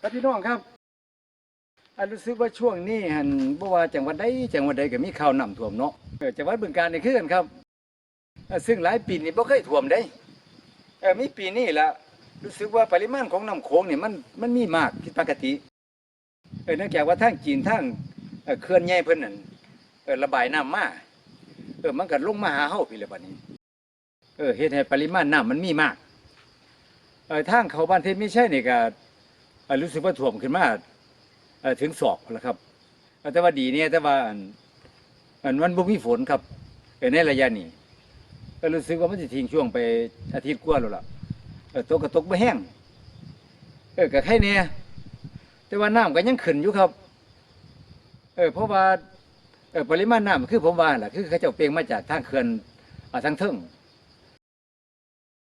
ครับพี่น้องครับอันรู้สึกว่าช่วงนี้หันบ่ว่าจังหวัดใดจังหวัดใดก็มีข่าวน้ำท่วมเนาะเออจังหวัดบึงกาฬนี่คือกันครับเออซึ่งหลายปีนี่บ่เคยท่วมได้เออมีปีนี้ละรู้สึกว่าปริมาณของน้ำโขงเนี่ยมันมันมีมากผิดปกติเออเนื่องจากว่าทางจีนทางเอ่อเขื่อนใหญ่เพิ่นนั่นเออระบายน้ำมาเออมันก็ลงมาหาเฮาพี่ละบัดนี้ เออเฮ็ดให้ปริมาณน้ำมันมีมากเออทางเขาบ้านเทพไม่ใช่นี่ก็ รู้สึกว่าท่วมขึ้นมาถึงศอกแล้วครับแต่ว่าดีเนี่ยแต่ว่าอันอันมันบ่มีฝนครับในระยะนี้ก็รู้สึกว่ามันจะทิ้งช่วงไปอาทิตย์กว่าแล้วล่ะตกก็ตกบ่แห้งเออก็แค่นี้แต่ว่าน้ำก็ยังขึ้นอยู่ครับ เออเพราะว่าเออปริมาณน้ำคือผมว่าแหละคือเขาเจ้าเปลงมาจากทางเขื่อนทางเทิง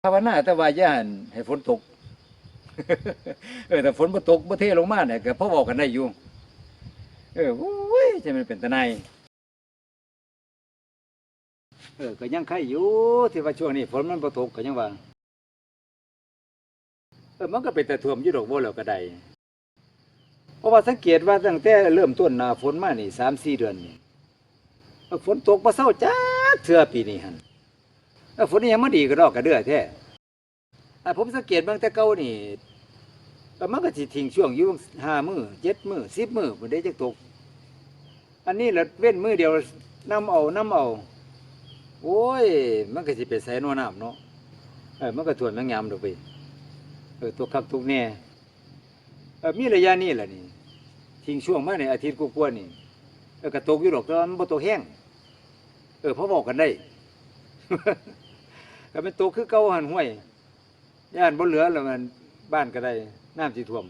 ภาวนาแต่ว่าย่านให้ฝนตก เออแต่ฝนบ่ตกบ่เทลงมาเนี่ยก็พอบอกกันได้อยู่ เออโอ้ยจะมันเป็นตะไนเออก็ยังไข่อยู่ที่ว่าช่วงนี้ฝนมันบ่ตกก็ยังว่าเออมันก็เป็นแต่ท่วมยู่ดอกบ่แล้วก็ได้เพราะว่าสังเกตว่าตั้งแต่เริ่มต้นหน้าฝนมานี่3-4เดือนนี่ฝนตกบ่เซาจักเทื่อปีนี้หั่นเออฝนนี่ยังไมาดีก็ดอกกระเดือแท้อ่ ผมสังเกตเบางแต่เก่านี่เออมันก็สิทิ้งช่วงอยู่ห้ามือเจ็ดมือสิบมือบ่ได้จักตก อันนี้ละเว้นมือเดียวนํเอานํเอาโอ้ย มันก็สิไปใส่นวน้ำเนาะเออมันก็ถ่วนแมงามดอกไปเออตกคักตกแน่เออมีระยะนี้แหละนี่ทิ้งช่วงมาในอาทิตย์กว่าๆนี่เออก็ตกอยู่ดอกแต่ว่ามันบ่ตกแห้งเออพอบอกกันได้ก็เป็นตัวคือเก่าหันห้วย ย่านบ่เหลือแล้วมันบ้านก็ได้น้ำสิท่วม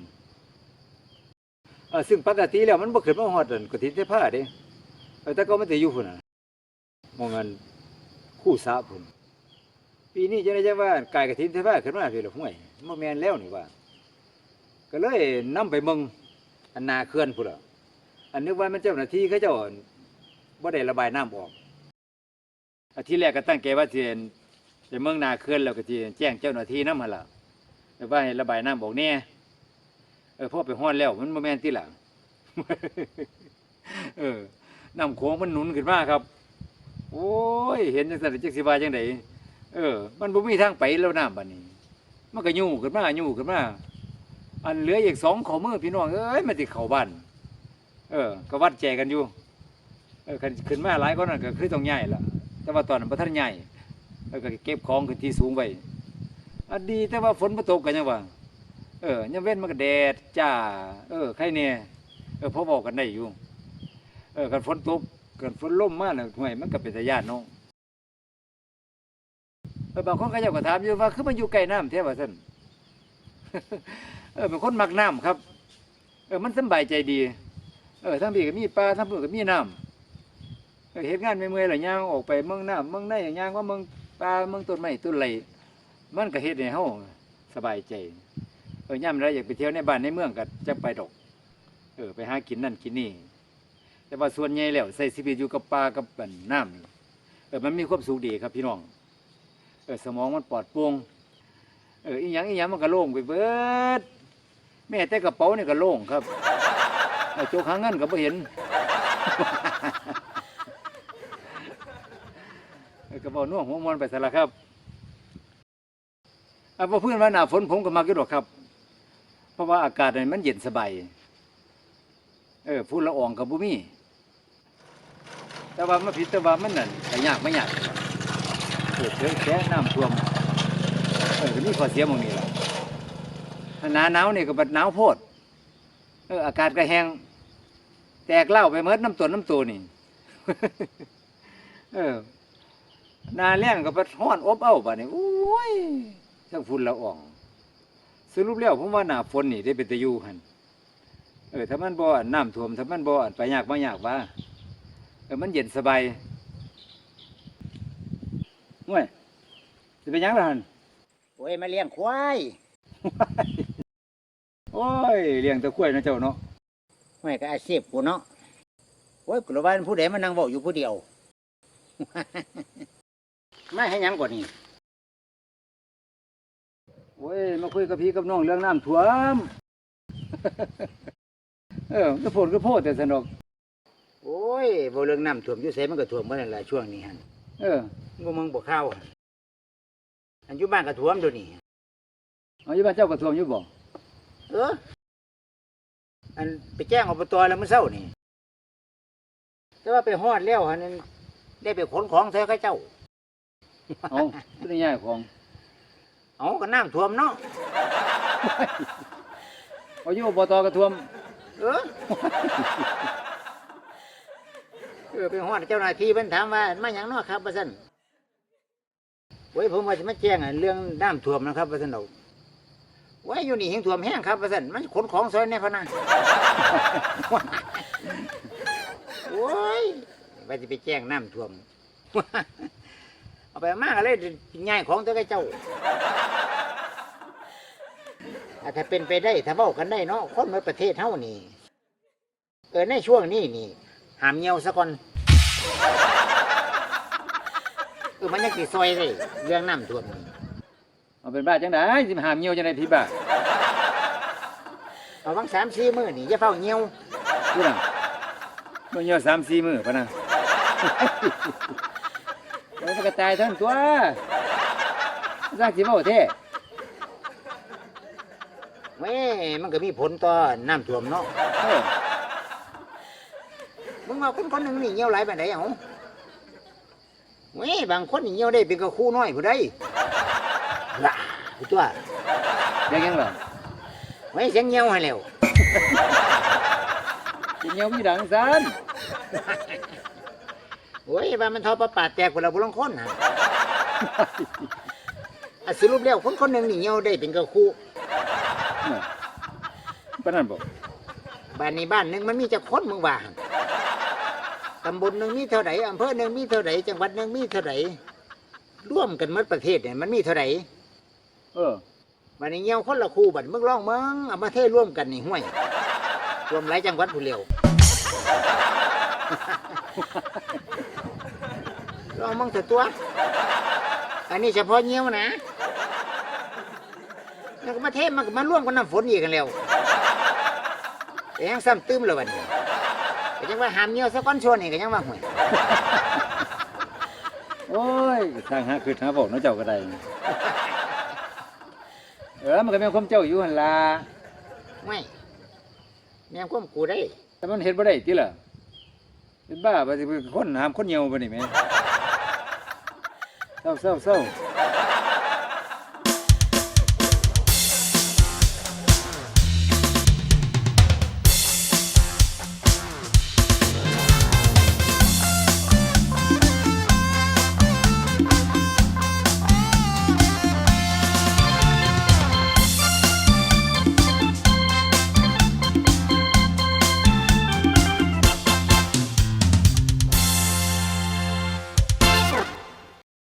เออซึ่งปกติแล้วมันบ่ขึ้นมาฮอดนั่นก็ทิศเทผ้าเด้เออแต่ก็มันสิอยู่พุ่นน่ะมองกันคู่สาพุ่นปีนี้จะได้จะว่ากายกระถินเทผ้าขึ้นมาพี่ละห้วยบ่แม่นแล้วนี่ว่า ก็เลยนำไปเมืองอันนาเขื่อนพุ่นล่ะอันนึกว่ามันเจ้าหน้าที่เขาเจ้าบ่ได้ระบายน้ำออกอาทิตย์แรกก็ตั้งใจว่าสิ ไปเมืองนาเขื่อนแล้วก็สิแจ้งเจ้าหน้าที่นำหั่นล่ะแต่ว่าให้ระบายน้ำบอกแน่เออพอไปฮอดแล้วมันบ่แม่นที่หลังเออน้ำโขงมันหนุนขึ้นมาครับ โอ้ย เห็นจังซั่นจักสิว่าจังไดเออ มันบ่มีทางไปแล้วน้ำบัดนี้ มันก็ยู่ขึ้นมายู่ขึ้นมาอันเหลืออีกสองข้อมือพี่น้องเอ้ยมันสิดเข้าบ้านเออ ก็วัดใจกันอยู่ เออขึ้นมาหลายคนนั่นก็คือต้องย้ายละแต่ว่าตอนนั้นบ่ทันย้าย เออก็เก็บของขึ้นที่สูงไว้อดีแต่ว่าฝนบ่ตกกันยังว่าเออยามเว้นมันก็แดดจ้า เออใครเนี่ยเออพอบอกกันได้อยู่เออคันฝนตกคันฝนล่มมาน่ะห่วยมันก็เป็นตาญาติเนาะเออบางคนก็เจ้ากถามอยู่ว่าคือมันอยู่ใกล้น้ำแท้ว่าซั่นเออเป็นคนมักน้ำครับเออมันสบายใจดี เออทั้งพี่ก็มีปลาทั้งพุ่ก็มีน้ำเออเฮ็ดงานเมื่อยๆหล่ะย่างออกไปเมืองน้ำเมืองในอย่างย่างว่าเมือง ปลาเมืองต้นไม้ต้นไหลมันก็เฮ็ดให้เฮาสบายใจเออย่ามใดอยากไปเที่ยวในบ้านในเมืองก็จะไปดอก เออไปหากินนั่นกินนี่ แต่ว่าส่วนใหญ่แล้วใส่ชีวิตอยู่กับปลากับบันน้ำนี่เออมันมีความสุขดีครับพี่น้องเออสมองมันปลอดโปร่งเอออีหยังอีหยังมันก็โล่งไปเบิดแม่แต่กระเป๋านี่ก็โล่งครับโจกหางเงินก็บ่เห็น ก็บอกน่วงหัวมอนไปซะละครับอ่าพอเพื่อนว่าหน้าฝนผมก็มักอยู่ดอกครับ เพราะว่าอากาศนี่มันเย็นสบายเออฝุ่นละอองกับบุมีแต่ว่ามันผิดแต่ว่ามันนั่นก็ยากไม่ยากเกิดเชื้อแค่น้ำท่วมเออก็มีข้อเสียมองนี้ละถ้าหนาหนาวนี่ก็บัดหนาวโพดเอออากาศก็แห้งแตกเหล้าไปเมดน้ำตัวน้ำตัวนี่ เออ หนาแรงก็ไปห้อนอบเอ้าป่ะนี่โอ้ยทั้งฝุ่นละออง สรุปแล้วผมว่าหน้าฝนนี่ได้เป็นตะยูหันเออถ้ามันบ่อนน้ำท่วมถ้ามันบ่อนไปยากบ่ยากว่าเออมันเย็นสบายง่วยสิเป็นหยังล่ะหันโอ้ยมาเลี้ยงควายโอ้ยเลี้ยงแตะกล้วยนะเจ้าเนาะไม่ก็อาชีพกูเนาะโอ้ยกูรู้ว่าผู้ใดมานั่งเว้าอยู่ผู้เดียว มาให้หยังกว่านี้โอ้ยมาคุยกับพี่กับน้องเรื่องน้ำท่วม เออก็โพดก็โพดแต่สนุกโอ้ยบ่เรื่องน้ำท่วมอยู่ไสมันก็ท่วมบ่นั่นแหละช่วงนี้หั่นเอองูมึงบ่เข้าอันอยู่บ้านก็ท่วมเดี๋ยวนี้เอาอยู่บ้านเจ้ากระทรวงอยู่บ่เอออันไปแจ้งอบตแล้วมื้อเช้านี่แต่ว่าไปฮอดแล้วหั่นนั้นได้ไปขนของใส่เขาเจ้า เอาตัวนี้ใหญ่ของเอาก็น้ำท่วมเนาะเอาอยู่อบตกระทรวงเออเออไปฮอดเจ้าหน้าที่เพิ่นถามว่ามาหยังเนาะครับว่าซั่นโอ้ยผมว่าสิมาแจ้งอะเรื่องน้ำท่วมนะครับว่าซั่นดอกไว้อยู่นี่เฮงท่วมแห้งครับว่าซั่นมันขนของซอยในพะนะโอ้ยว่าสิไปแจ้งน้ำท่วม เอาไปมากเลยง่ายของตัวเจ้าอะถ้าเป็นไปได้ถ้าเว้ากันได้เนาะคนในประเทศเฮานี่เออในช่วงนี้นี่ หามเงียวซะก่อนเออมันยังสิซอยเลยเรื่องน้ำท่วมนี่เอาเป็นบ้าจังไดสิมาหามเหี่ยวจังไดพี่บ้าเอาวังสามสี่มื้อนี่อย่าเฝ้าเงียวพูดน่ะบ่เหี่ยวสามสี่มื้อพะนะแล้ว มันก็ตายทั้งตัวสร้างสิเว้าแท้แม่มันก็มีผลต่อน้ำท่วมเนาะเออมึงว่าคนคนหนึ่งนี่เงียวหลายแบบไหนเอาเว้ยบางคนนี่เงียวได้เป็นกระคู่น้อยผู้ใดล่ะผู้ตัวยังยังล่ะเว้ยเสียงเงียวให้แล้วสิเหี่ยวมีดังซัน เว้ยว่ามันทอประปาดแตกคนละบุลังคนนะอะสรุปแล้วคนคนหนึ่งนี่เงียวได้เป็นกระคู่น่ะปานนั้นบ่บ้านนี้บ้านหนึ่งมันมีจะคนมึงว่าหั่นตำบลหนึ่งมีเท่าไหร่อำเภอหนึ่งมีเท่าไหร่จังหวัดหนึ่งมีเท่าไหร่ร่วมกันหมดประเทศเนี่ยมันมีเท่าไหร่ เออวันนี้เงี้ยวคนละคู่บัดมึงร้องมึงเอามาเทร่วมกันนี่ห่วย รวมหลายจังหวัดผู้เลียว ลองมึงเถอะตัว อันนี้เฉพาะเงี้ยวนะแล้วก็มาเทมันก็มาร่วมกันน้ำฝนอีกกันแล้วแต่ยังซ้ำตื้มเลยวันนี้แต่ยังว่าหามเงี้ยวสักก้อนชวนนี่ก็ยังว่าห่วยโอ้ยทางหาคือหาบอกเนาะเจ้าก็ได้เออมันก็แม่นความเจ้าอยู่หั่นล่ะไม่แม่งก้มกูได้ แต่มันเฮ็ดบ่ได้ติล่ะเป็นบ้าบ่สิเป็นคนหามคนเหี่ยวบ่นี่แม่ Sawa sawa sawa.